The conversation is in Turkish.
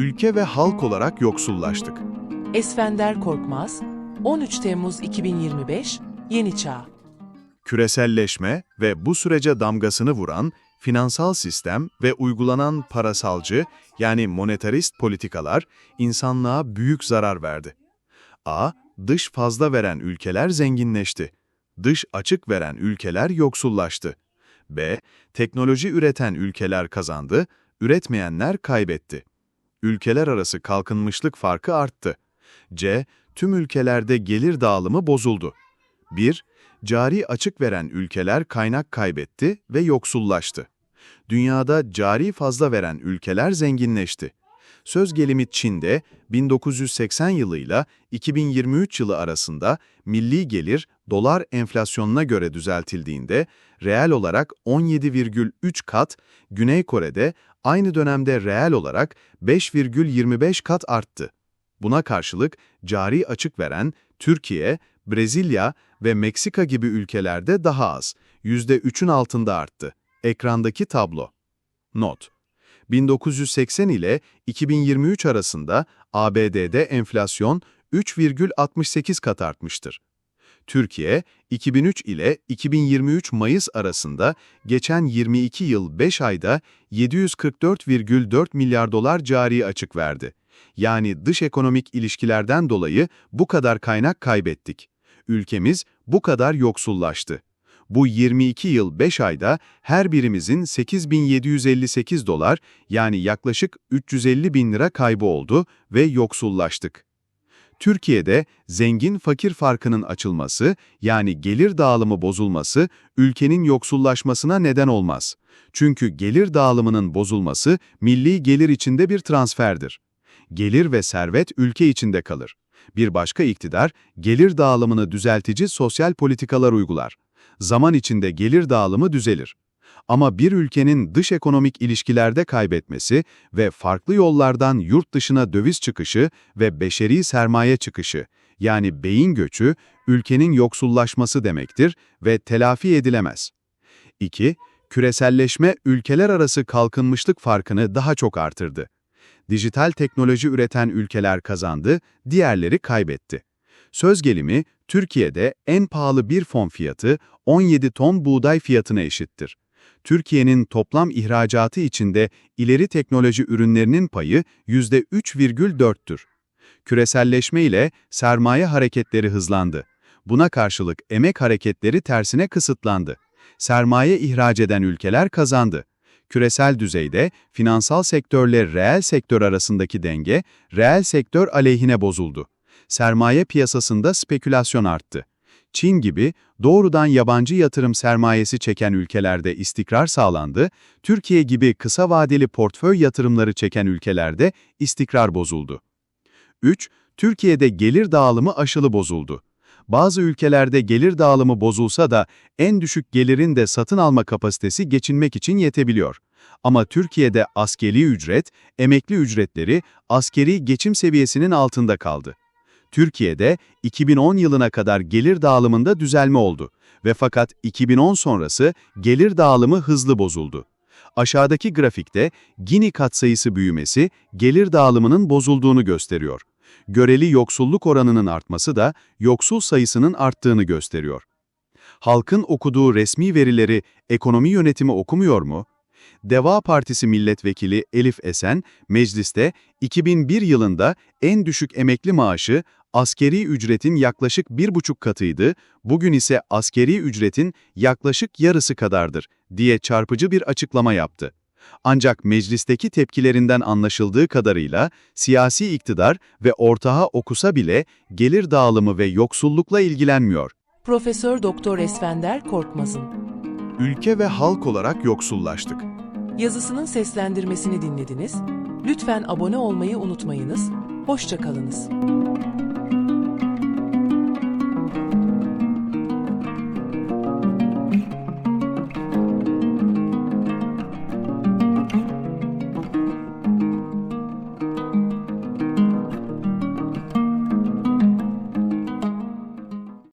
ülke ve halk olarak yoksullaştık. Esfender Korkmaz, 13 Temmuz 2025, Yeni Çağ. Küreselleşme ve bu sürece damgasını vuran finansal sistem ve uygulanan parasalcı yani monetarist politikalar insanlığa büyük zarar verdi. A. Dış fazla veren ülkeler zenginleşti. Dış açık veren ülkeler yoksullaştı. B. Teknoloji üreten ülkeler kazandı, üretmeyenler kaybetti. Ülkeler arası kalkınmışlık farkı arttı. C. Tüm ülkelerde gelir dağılımı bozuldu. 1. Cari açık veren ülkeler kaynak kaybetti ve yoksullaştı. Dünyada cari fazla veren ülkeler zenginleşti. Söz gelimi Çin'de 1980 yılıyla 2023 yılı arasında milli gelir dolar enflasyonuna göre düzeltildiğinde reel olarak 17,3 kat, Güney Kore'de aynı dönemde reel olarak 5,25 kat arttı. Buna karşılık cari açık veren Türkiye, Brezilya ve Meksika gibi ülkelerde daha az, %3'ün altında arttı. Ekrandaki tablo. Not. 1980 ile 2023 arasında ABD'de enflasyon 3,68 kat artmıştır. Türkiye, 2003 ile 2023 Mayıs arasında geçen 22 yıl 5 ayda 744,4 milyar dolar cari açık verdi. Yani dış ekonomik ilişkilerden dolayı bu kadar kaynak kaybettik. Ülkemiz bu kadar yoksullaştı. Bu 22 yıl 5 ayda her birimizin 8758 dolar yani yaklaşık 350 bin lira kaybı oldu ve yoksullaştık. Türkiye'de zengin-fakir farkının açılması, yani gelir dağılımı bozulması, ülkenin yoksullaşmasına neden olmaz. Çünkü gelir dağılımının bozulması, milli gelir içinde bir transferdir. Gelir ve servet ülke içinde kalır. Bir başka iktidar, gelir dağılımını düzeltici sosyal politikalar uygular. Zaman içinde gelir dağılımı düzelir. Ama bir ülkenin dış ekonomik ilişkilerde kaybetmesi ve farklı yollardan yurt dışına döviz çıkışı ve beşeri sermaye çıkışı, yani beyin göçü, ülkenin yoksullaşması demektir ve telafi edilemez. 2. Küreselleşme ülkeler arası kalkınmışlık farkını daha çok artırdı. Dijital teknoloji üreten ülkeler kazandı, diğerleri kaybetti. Söz gelimi, Türkiye'de en pahalı bir fon fiyatı 17 ton buğday fiyatına eşittir. Türkiye'nin toplam ihracatı içinde ileri teknoloji ürünlerinin payı %3,4'tür. Küreselleşme ile sermaye hareketleri hızlandı. Buna karşılık emek hareketleri tersine kısıtlandı. Sermaye ihraç eden ülkeler kazandı. Küresel düzeyde finansal sektörle reel sektör arasındaki denge, reel sektör aleyhine bozuldu. Sermaye piyasasında spekülasyon arttı. Çin gibi doğrudan yabancı yatırım sermayesi çeken ülkelerde istikrar sağlandı, Türkiye gibi kısa vadeli portföy yatırımları çeken ülkelerde istikrar bozuldu. 3. Türkiye'de gelir dağılımı aşılı bozuldu. Bazı ülkelerde gelir dağılımı bozulsa da en düşük gelirin de satın alma kapasitesi geçinmek için yetebiliyor. Ama Türkiye'de askeri ücret, emekli ücretleri askeri geçim seviyesinin altında kaldı. Türkiye'de 2010 yılına kadar gelir dağılımında düzelme oldu ve fakat 2010 sonrası gelir dağılımı hızlı bozuldu. Aşağıdaki grafikte Gini katsayısı büyümesi gelir dağılımının bozulduğunu gösteriyor. Göreli yoksulluk oranının artması da yoksul sayısının arttığını gösteriyor. Halkın okuduğu resmi verileri ekonomi yönetimi okumuyor mu? Deva Partisi milletvekili Elif Esen, mecliste 2001 yılında en düşük emekli maaşı askeri ücretin yaklaşık bir buçuk katıydı, bugün ise askeri ücretin yaklaşık yarısı kadardır diye çarpıcı bir açıklama yaptı. Ancak meclisteki tepkilerinden anlaşıldığı kadarıyla siyasi iktidar ve ortağı okusa bile gelir dağılımı ve yoksullukla ilgilenmiyor. Profesör Doktor Esfender Korkmaz'ın Ülke ve halk olarak yoksullaştık. yazısının seslendirmesini dinlediniz. Lütfen abone olmayı unutmayınız. Hoşça kalınız.